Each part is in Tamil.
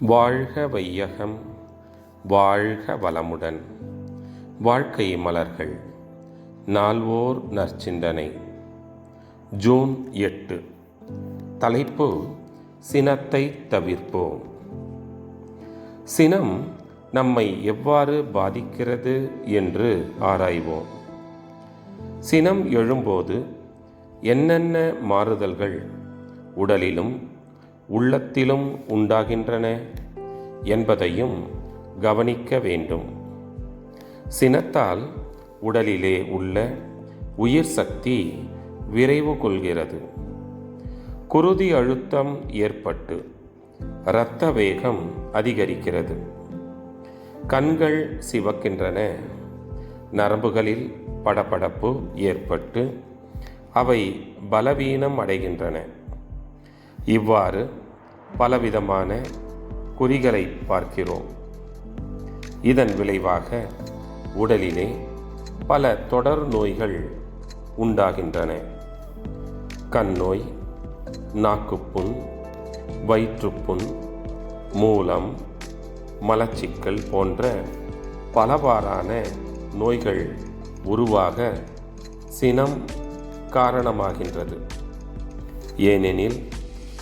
வாழ்க வையகம் வாழ்க வளமுடன். வாழ்க்கை மலர்கள் நால்வோர் நற்சிந்தனை. ஜூன் எட்டு. தலைப்பு சினத்தை தவிர்ப்போம். சினம் நம்மை எவ்வாறு பாதிக்கிறது என்று ஆராய்வோம். சினம் எழும்போது என்னென்ன மாறுதல்கள் உடலிலும் உள்ளத்திலும் உண்டாகின்றன என்பதையும் கவனிக்க வேண்டும். சினத்தால் உடலிலே உள்ள உயிர் சக்தி விரைவு கொள்கிறது. குருதி அழுத்தம் ஏற்பட்டு இரத்த வேகம் அதிகரிக்கிறது. கண்கள் சிவக்கின்றன. நரம்புகளில் படபடப்பு ஏற்பட்டு அவை பலவீனம் அடைகின்றன. இவ்வாறு பலவிதமான குறிகளை பார்க்கிறோம். இதன் விளைவாக உடலிலே பல தொடர் நோய்கள் உண்டாகின்றன. கண் நோய் நாக்குப்புண் வயிற்றுப்புண் மூலம் மலச்சிக்கல் போன்ற பலவாறான நோய்கள் உருவாக சினம் காரணமாகின்றது. ஏனெனில்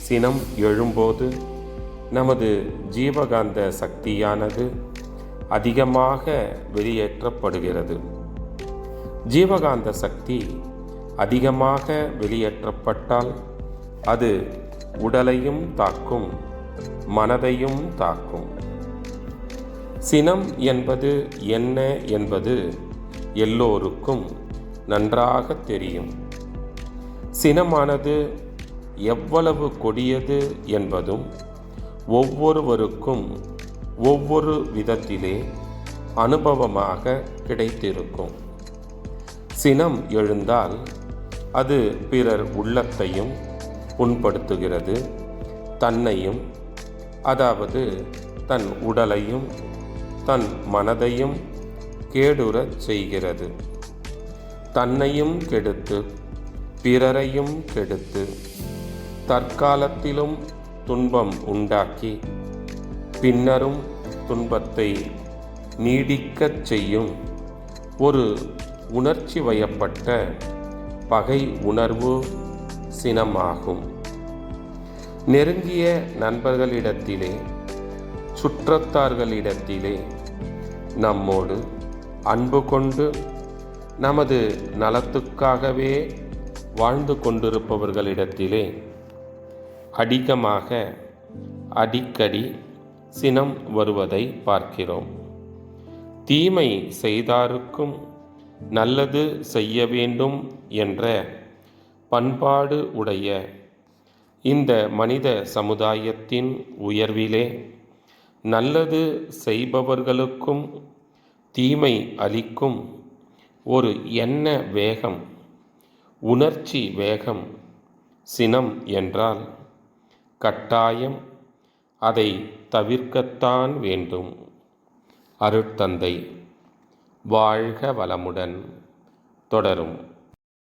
சினம் எழும்போது நமது ஜீவகாந்த சக்தியானது அதிகமாக வெளியேற்றப்படுகிறது. ஜீவகாந்த சக்தி அதிகமாக வெளியேற்றப்பட்டால் அது உடலையும் தாக்கும் மனதையும் தாக்கும். சினம் என்பது என்ன என்பது எல்லோருக்கும் நன்றாக தெரியும். சினமானது எவ்வளவு கொடியது என்பதும் ஒவ்வொருவருக்கும் ஒவ்வொரு விதத்திலே அனுபவமாக கிடைத்திருக்கும். சினம் எழுந்தால் அது பிறர் உள்ளத்தையும் புண்படுத்துகிறது தன்னையும் அதாவது தன் உடலையும் தன் மனதையும் கேடுறச் செய்கிறது. தன்னையும் கெடுத்து பிறரையும் கெடுத்து தற்காலத்திலும் துன்பம் உண்டாக்கி பின்னரும் துன்பத்தை நீடிக்கச் செய்யும் ஒரு உணர்ச்சி வயப்பட்ட பகை உணர்வு சினமாகும். நெருங்கிய நண்பர்களிடத்திலே சுற்றத்தார்களிடத்திலே நம்மோடு அன்பு கொண்டு நமது நலத்துக்காகவே வாழ்ந்து கொண்டிருப்பவர்களிடத்திலே அதிகமாக அடிக்கடி சினம் வருவதை பார்க்கிறோம். தீமை செய்தாருக்கும் நல்லது செய்ய வேண்டும் என்ற பண்பாடு உடைய இந்த மனித சமுதாயத்தின் உயர்விலே நல்லது செய்பவர்களுக்கும் தீமை அளிக்கும் ஒரு எண்ண வேகம் உணர்ச்சி வேகம் சினம் என்றால் கட்டாயம் அதை தவிர்க்கத்தான் வேண்டும். அருட்தந்தை வாழ்க வளமுடன் தொடரும்.